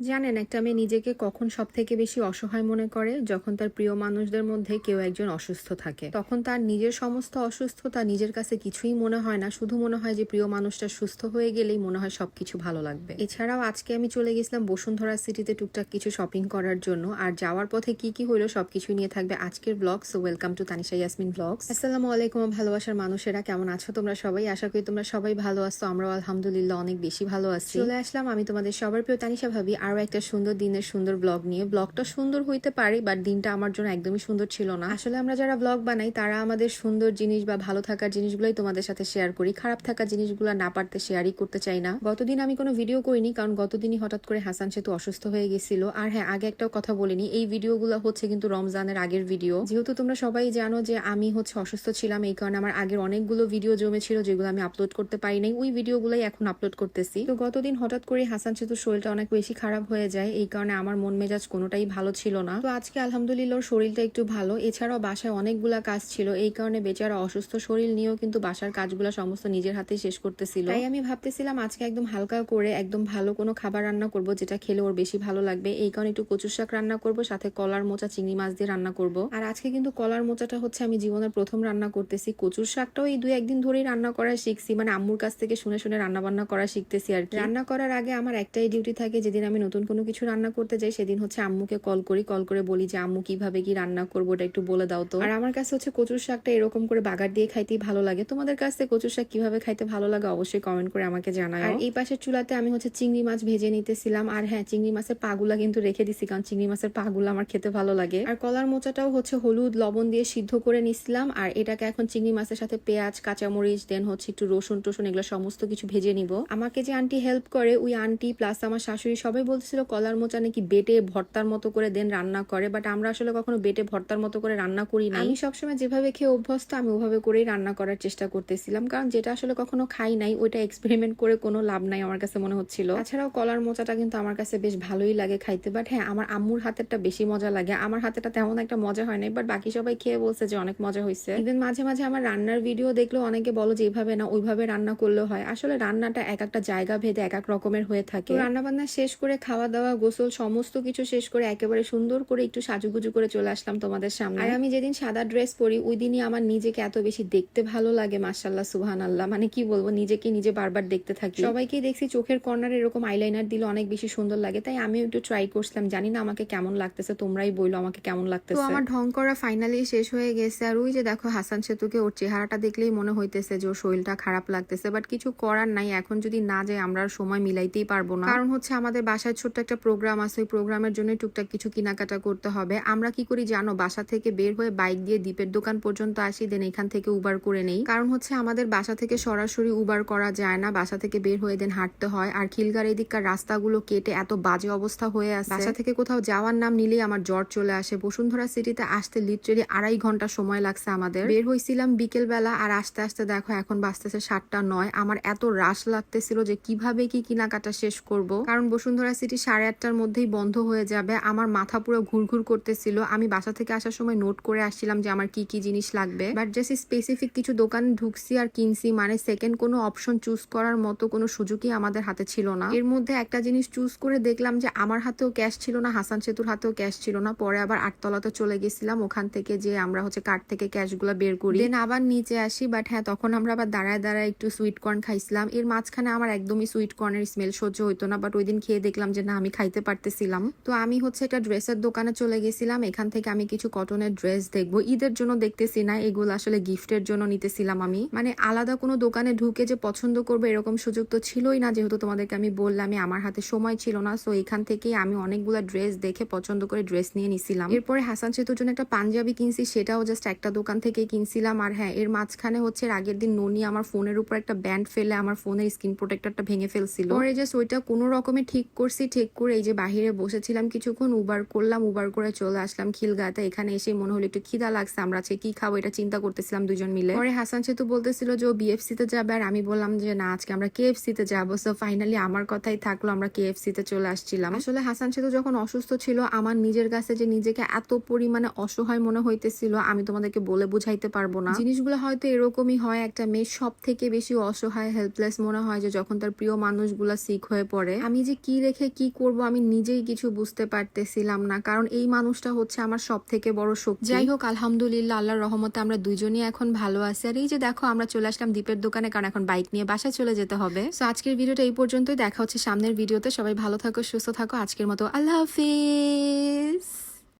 জানেন, একটা মেয়ে নিজেকে কখন সব থেকে বেশি অসহায় মনে করে? যখন তার প্রিয় মানুষদের মধ্যে কেউ একজন অসুস্থ থাকে। তখন তার নিজের সমস্ত অসুস্থতা নিজের কাছে কিছুই মনে হয় না। শুধু মনে হয় যে, প্রিয় মানুষটা সুস্থ হয়ে গেলেই মনে হয় সবকিছু ভালো লাগবে। এছাড়াও আজকে আমি চলে গেছিলাম বসুন্ধরা সিটিতে টুকটাক কিছু শপিং করার জন্য। আর যাওয়ার পথে কি কি হইল সবকিছু নিয়ে থাকবে আজকের blog. So, welcome to Tanisha Yasmin blogs. আসসালামু আলাইকুম ভালোবাসার মানুষেরা। কেমন আছো তোমরা সবাই? আশা করি তোমরা সবাই ভালো আছো। আমরাও আলহামদুলিল্লাহ অনেক বেশি ভালো আছি। চলে আসলাম আমি তোমাদের সবার প্রিয় তানিশা ভাবি। আরও একটা সুন্দর দিনের সুন্দর ব্লগ নিয়ে। ব্লগটা সুন্দর হইতে পারে বাট দিনটা আমার জন্য একদমই সুন্দর ছিল না। আসলে আমরা যারা ব্লগ বানাই, তারা আমাদের সুন্দর জিনিস বা ভালো থাকার জিনিসগুলোই তোমাদের সাথে শেয়ার করি। খারাপ থাকা জিনিসগুলো না পারতে শেয়ারই করতে চাই না। গতদিন আমি কোনো ভিডিও করিনি, কারণ গতদিনই হঠাৎ করে হাসান সেতু অসুস্থ হয়ে গেছিল। আর হ্যাঁ আগে একটা কথা বলিনি, এই ভিডিওগুলো হচ্ছে কিন্তু রমজানের আগের ভিডিও যেহেতু তোমরা সবাই জানো যে আমি হচ্ছে অসুস্থ ছিলাম, এই কারণে আমার আগের অনেকগুলো ভিডিও জমেছিল যেগুলো আমি আপলোড করতে পারি নাই। ওই ভিডিওগুলোই এখন আপলোড করতেছি। তো গতদিন হঠাৎ করে হাসান সেতুর শরীরটা অনেক বেশি খারাপ হয়ে যায়, এই কারণে আমার মন মেজাজ কোনোটাই ভালো ছিল না। তো আজকে আলহামদুলিল্লাহ শরীরটা একটু ভালো। এছাড়াও বাসায় অনেকগুলা কাজ ছিল, এই কারণে বেচারা অসুস্থ। শরীর নিয়েও কিন্তু বাসার কাজগুলো সমস্ত নিজের হাতে শেষ করতেছিল। তাই আমি ভাবতেছিলাম আজকে একদম হালকা করে একদম ভালো কোনো খাবার রান্না করব, যেটা খেলে ওর বেশি ভালো লাগবে। এই কারণে একটু কচুর শাক রান্না করব, সাথে কলার মোচা, চিংড়ি মাছ দিয়ে রান্না করব। আর আজকে কিন্তু কলার মোচাটা হচ্ছে আমি জীবনের প্রথম রান্না করতেছি। কচুর শাকটাও এই দুই একদিন ধরেই রান্না করা শিখছি মানে আম্মুর কাছ থেকে শুনে শুনে রান্না বান্না করা শিখতেছি আর কি। রান্না করার আগে আমার একটাই ডিউটি থাকে, যেদিন আমি নতুন কোনো কিছু রান্না করতে যাই, সেদিন হচ্ছে আম্মুকে কল করি, কল করে বলি যে, আম্মু, কীভাবে কি রান্না করব? ওটা একটু বলে দাও তো। আর আমার কাছে হচ্ছে কচুর শাকটা এরকম করে বাগার দিয়ে খাইতেই ভালো লাগে। তোমাদের কাছ কচুর শাক কীভাবে খাইতে ভালো লাগে অবশ্যই কমেন্ট করে আমাকে জানাও। আর এই পাশের চুলাতে আমি হচ্ছে চিংড়ি মাছ ভেজে নিতেছিলাম। আর হ্যাঁ চিংড়ি মাছের পাগুলা কিন্তু রেখে দিছি, কারণ চিংড়ি মাছের পাগুলা আমার খেতে ভালো লাগে। আর কলার মোচাটাও হচ্ছে হলুদ, লবণ দিয়ে সিদ্ধ করে নিছিলাম। আর এটাকে এখন চিংড়ি মাছের সাথে পেঁয়াজ, কাঁচামরিচ, দেন হচ্ছে একটু রসুন টসুন এগুলো সমস্ত কিছু ভেজে নিব। আমাকে যে আন্টি হেল্প করে, ওই আন্টি প্লাস আমার শাশুড়ি সবাই বলতেছিল কলার মোচা নাকি বেটে ভর্তার মতো করে দেন, রান্না করে। বাট আমরা আসলে কখনো বেটে ভর্তার মতো করে রান্না করি না আমি সবসময় যেভাবে খেয়ে অভ্যস্ত, আমি ওভাবে করেই রান্না করার চেষ্টা করতেছিলাম। কারণ যেটা আসলে কখনো খাই নাই, ওইটা এক্সপেরিমেন্ট করে কোনো লাভ নাই আমার কাছে মনে হচ্ছিল। তাছাড়াও কলার মোচাটা কিন্তু আমার কাছে বেশ ভালোই লাগে খাইতে। বাট হ্যাঁ আমার আম্মুর হাতেরটা বেশি মজা লাগে। আমার হাতেটা তেমন একটা মজা হয় নাই বাট বাকি সবাই খেয়ে বলছে যে অনেক মজা হয়েছে ইভেন মাঝে মাঝে আমার রান্নার ভিডিও দেখলেও অনেকে বলো যে এইভাবে না, ওইভাবে রান্না করলেও হয়। আসলে রান্নাটা এক একটা জায়গা ভেদে এক এক রকমের হয়ে থাকে। রান্না বান্না শেষ করে খাওয়া দাওয়া গোসল সমস্ত কিছু শেষ করে একেবারে সুন্দর করে একটু সাজুগুজু করে চলে আসলাম তোমাদের সামনে। আর আমি যেদিন সাদা ড্রেস পরি ওই দিনই আমার নিজেকে এত বেশি দেখতে ভালো লাগে মাসাল্লাহ সুহান আল্লাহ মানে কি বলব নিজেকে নিজে বারবার দেখতে থাকি। সবাইকেই দেখছি চোখের কর্নারে এরকম আইলাইনার দিলে অনেক বেশি সুন্দর লাগে তাই আমিও একটু ট্রাই করছিলাম। জানি না আমাকে কেমন লাগতেছে তোমরাই বইলো আমাকে কেমন লাগতেছে। তো আমার ঢং করা ফাইনালি শেষ হয়ে গেছে আর ওই যে দেখো হাসান সেতুকে ওর চেহারাটা দেখলেই মনে হইতেছে যে ওর শরীরটা খারাপ লাগতেছে বাট কিছু করার নাই। এখন যদি না যায় আমরা সময় মিলাইতেই পারব না। কারণ হচ্ছে আমাদের বাসায় ছোট্ট একটা প্রোগ্রাম আছে, ওই প্রোগ্রামের জন্য টুকটাক কিছু কেনাকাটা করতে হবে। আমরা কি করি জানো? বাসা থেকে বের হয়ে বাইক দিয়ে দ্বীপের দোকান পর্যন্ত আসি দেন এখান থেকে উবার করে নেই। কারণ হচ্ছে আমাদের বাসা থেকে সরাসরি উবার করা যায় না, বাসা থেকে বের হয়ে দেন হাঁটতে হয়। আর খিলগার এদিককার রাস্তাগুলো কেটে এত বাজে অবস্থা হয়ে আছে বাসা থেকে কোথাও যাওয়ার নাম নিলেই আমার জ্বর চলে আসে। বসুন্ধরা সিটিতে আসতে লিটারেলি আড়াই ঘণ্টা সময় লাগছে আমাদের। বের হয়েছিলাম বিকেল বেলা আর আস্তে আস্তে দেখো এখন বাঁচতেছে সাতটা নয়। আমার এত রাশ লাগতেছিল যে কীভাবে কি কেনাকাটা শেষ করব। কারণ বসুন্ধরা সিটি সাড়ে আটটার মধ্যেই বন্ধ হয়ে যাবে। আমার মাথা পুরো ঘুরঘুর করতেছিল। আমি বাসা থেকে আসার সময় নোট করে আসছিলাম যে আমার কি কি জিনিস লাগবে। বাট জাস্ট স্পেসিফিক কিছু দোকান ঢুকছি আর কিনছি মানে সেকেন্ড কোনো অপশন চুজ করার মতো কোনো সুযোগই আমাদের হাতে ছিল না। এর মধ্যে একটা জিনিস চুজ করে দেখলাম যে আমার হাতেও ক্যাশ ছিল না, হাসান সেতুর হাতেও ক্যাশ ছিল না। পরে আবার আটতলাতে চলে গেছিলাম, ওখান থেকে যে আমরা হচ্ছে কার্ড থেকে ক্যাশগুলো বের করি। দেন আবার নিচে আসি বাট হ্যাঁ তখন আমরা আবার দাঁড়ায় দাঁড়ায় একটু সুইট কর্ন খাইছিলাম। এর মাঝখানে আমার একদমই সুইট কর্নের স্মেল সহ্য হইতো না বাট ওই দিন খেয়ে দেখলাম যে, না, আমি খাইতে পারতেছিলাম। তো আমি হচ্ছে একটা ড্রেসের দোকানে চলে গেছিলাম। এখান থেকে আমি কিছু কটনের ড্রেস দেখব। ঈদের জন্য দেখতেছি না, এগুলো আসলে গিফটের জন্য নিতেছিলাম আমি। মানে আলাদা কোনো দোকানে ঢুকে যে পছন্দ করবে এরকম সুযোগ তো ছিলই না, যেহেতু তোমাদেরকে আমি বললাম আমার হাতে সময় ছিল না। সো এখান থেকেই আমি অনেকগুলো ড্রেস দেখে পছন্দ করে ড্রেস নিয়ে নিছিলাম। এরপরে হাসান সেতুর জন্য একটা পাঞ্জাবি কিনছি, সেটাও জাস্ট একটা দোকান থেকে কিনছিলাম। আর হ্যাঁ এর মাঝখানে হচ্ছে আগের দিন ননি আমার ফোনের উপর একটা ব্যান্ড ফেলে, আমার ফোনের স্ক্রিন প্রোটেক্টরটা ভেঙে ফেলছিল। পরে জাস্ট ওইটা কোনো রকমে ঠিক করছি ঠিক করে এই যে বাহিরে বসেছিলাম কিছুক্ষণ উবার করলাম উবার করে চলে আসলাম খিলগাতে। এখানে এসে মনে হলো একটু খিদা লাগছে, আমরা আজকে কি খাব এটা চিন্তা করতেছিলাম দুজন মিলে। পরে হাসান সেতু বলতেছিল যে ও বিএফসি তে যাবে আর আমি বললাম যে না, আজকে আমরা কেএফসি তে যাব। সো ফাইনালি আমার কথাই থাকল, আমরা কেএফসি তে চলে আসছিলাম। আসলে হাসান সেতু যখন অসুস্থ ছিল, আমার নিজের কাছে যে নিজেকে এত পরিমাণে অসহায় মনে হইতেছিল, আমি তোমাদেরকে বলে বুঝাইতে পারব না। জিনিসগুলো হয়তো এরকমই হয়, একটা মেয়ে সব থেকে বেশি অসহায় হেল্পলেস মনে হয় যে যখন তার প্রিয় মানুষগুলা সিক হয়ে পড়ে। আমি যে কি রেখে কি করব আমি নিজেই কিছু বুঝতে পারতেছিলাম না। কারণ এই মানুষটা হচ্ছে আমার সব থেকে বড় শক্তি। যাই হোক, আলহামদুলিল্লাহ, আল্লাহর রহমতে আমরা দুজনই এখন ভালো আছি। আর এই যে দেখো, আমরা চলে আসলাম দ্বীপের দোকানে, কারণ এখন বাইক নিয়ে বাসায় চলে যেতে হবে। তো আজকের ভিডিওটা এই পর্যন্তই। দেখা হচ্ছে সামনের ভিডিওতে। সবাই ভালো থাকো, সুস্থ থাকো। আজকের মতো আল্লাহ হাফিজ।